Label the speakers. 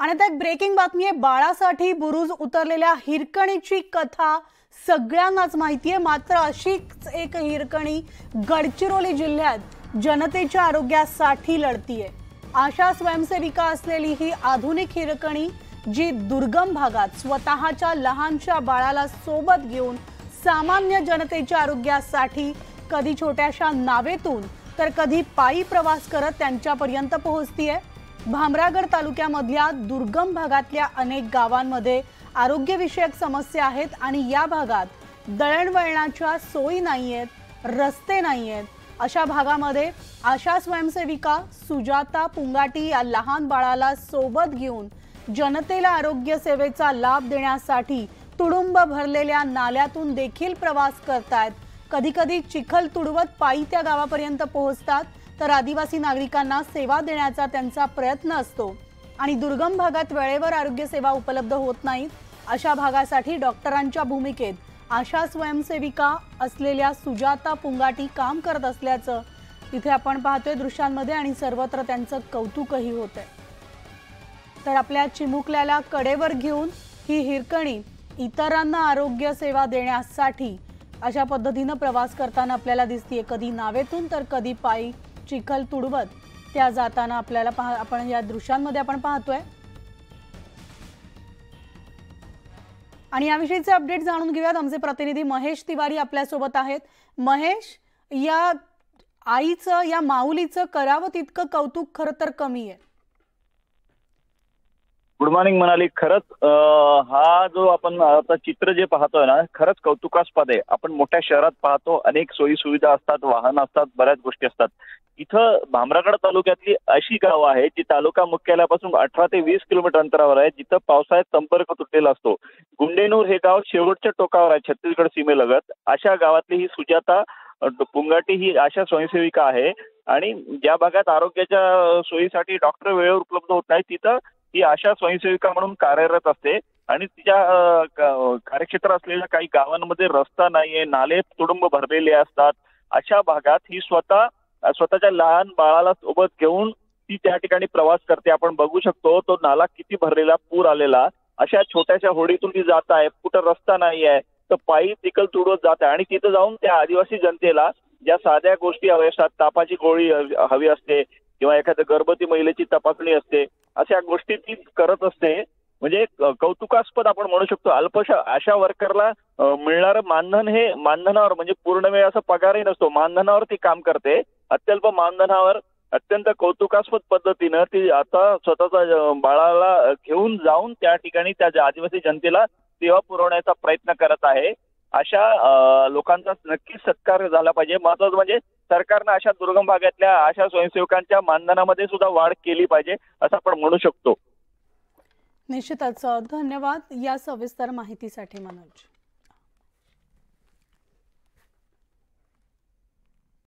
Speaker 1: आणि आता एक ब्रेकिंग बातमी आहे. बाळासाठी बुरुज उतरलेल्या हिरकणीची कथा सगळ्यांनाच माहिती आहे मात्र अशीच एक हिरकणी गडचिरोली जिल्ह्यात जनतेच्या आरोग्यासाठी लढतीये. आशा स्वयंसेविका असलेली ही आधुनिक हिरकणी जी दुर्गम भागात स्वतःच्या लहानशा बाळाला सोबत घेऊन सामान्य जनतेच्या आरोग्यासाठी कधी छोट्याशा नावेतून तर कधी पायी प्रवास करत त्यांच्यापर्यंत पोहोचतीये. भामरागड तालुक्यामधल्या दुर्गम भागातल्या अनेक गावांमध्ये आरोग्यविषयक समस्या आहेत आणि या भागात दळणवळणाच्या सोयी नाही आहेत रस्ते नाही आहेत अशा भागामध्ये आशा स्वयंसेविका सुजाता पुंगाटी या लहान बाळाला सोबत घेऊन जनतेला आरोग्य सेवेचा लाभ देण्यासाठी तुडुंब भरलेल्या नाल्यातून देखील प्रवास करतायत. कधी कधी चिखल तुडवत पायी त्या गावापर्यंत पोहोचतात. तर आदिवासी नागरिकांना सेवा देण्याचा त्यांचा प्रयत्न असतो. आणि दुर्गम भागात वेळेवर आरोग्य सेवा उपलब्ध होत नाहीत अशा भागासाठी डॉक्टरांच्या भूमिकेत आशा स्वयंसेविका असलेल्या सुजाता पुंगाटी काम करत असल्याचं तिथे आपण पाहतोय दृश्यांमध्ये आणि सर्वत्र त्यांचं कौतुकही होत आहे तर आपल्या चिमुकल्याला कडेवर घेऊन ही हिरकणी इतरांना आरोग्य सेवा देण्यासाठी अशा पद्धतीनं प्रवास करताना आपल्याला दिसतीये. कधी नावेतून तर कधी पायी चिखल तुडवत त्या जाताना आपल्याला पाह आपण या दृश्यांमध्ये आपण पाहतोय. आणि याविषयीचे अपडेट जाणून घेऊयात. आमचे प्रतिनिधी महेश तिवारी आपल्यासोबत आहेत. महेश या आईचं या माऊलीचं करावं तितकं कौतुक खरं तर कमी आहे.
Speaker 2: गुड मॉर्निंग म्हणाली. खरंच हा जो आपण आता चित्र जे पाहतोय ना खरंच कौतुकास्पद आहे. आपण मोठ्या शहरात पाहतो अनेक सोयी सुविधा असतात वाहन असतात बऱ्याच गोष्टी असतात. इथं भामरागड तालुक्यातली अशी गावं आहेत जी तालुका मुख्यालयापासून अठरा ते वीस किलोमीटर अंतरावर आहे जिथं पावसाळ्यात संपर्क तुटलेला असतो. गुंडेनूर हे गाव शेवटच्या टोकावर आहे छत्तीसगड सीमेलगत. अशा गावातली ही सुजाता पुंगाटी ही अशा स्वयंसेविका आहे. आणि ज्या भागात आरोग्याच्या सोयीसाठी डॉक्टर वेळेवर उपलब्ध होत नाही तिथं ती आशा स्वयंसेविका म्हणून कार्यरत असते आणि तिच्या कार्यक्षेत्र असलेल्या काही गावांमध्ये रस्ता नाहीये नाले तुडुंब भरलेले असतात. अशा भागात ही स्वतः स्वतःच्या लहान बाळाला सोबत घेऊन ती त्या ठिकाणी प्रवास करते. आपण बघू शकतो तो नाला किती भरलेला पूर आलेला. अशा छोट्याशा होडीतून ती जात आहे. कुठं रस्ता नाही आहे तर पायी तिकल तुडवत जात आहे. आणि तिथं जाऊन त्या आदिवासी जनतेला ज्या साध्या गोष्टी हव्या असतात तापाची गोळी हवी असते किंवा एखाद्या गर्भवती महिलेची तपासणी असते अशा गोष्टी ती करत असते. म्हणजे कौतुकास्पद आपण म्हणू शकतो अल्पशा अशा वर्करला मिळणारं मानधन हे मानधनावर म्हणजे पूर्ण वेळ असा पगारही नसतो मानधनावर ती काम करते. अत्यल्प मानधनावर अत्यंत कौतुकास्पद पद्धतीनं ती आता स्वतःचा बाळाला घेऊन जाऊन त्या ठिकाणी त्या आदिवासी जनतेला सेवा पुरवण्याचा प्रयत्न करत आहे. अशा लोकांचा नक्कीच सत्कार झाला पाहिजे. महत्वाचं म्हणजे सरकारनं अशा दुर्गम भागातल्या अशा स्वयंसेवकांच्या मानधनामध्ये सुद्धा वाढ केली पाहिजे असं आपण म्हणू शकतो.
Speaker 1: निश्चितच. धन्यवाद या सविस्तर माहितीसाठी मनोज.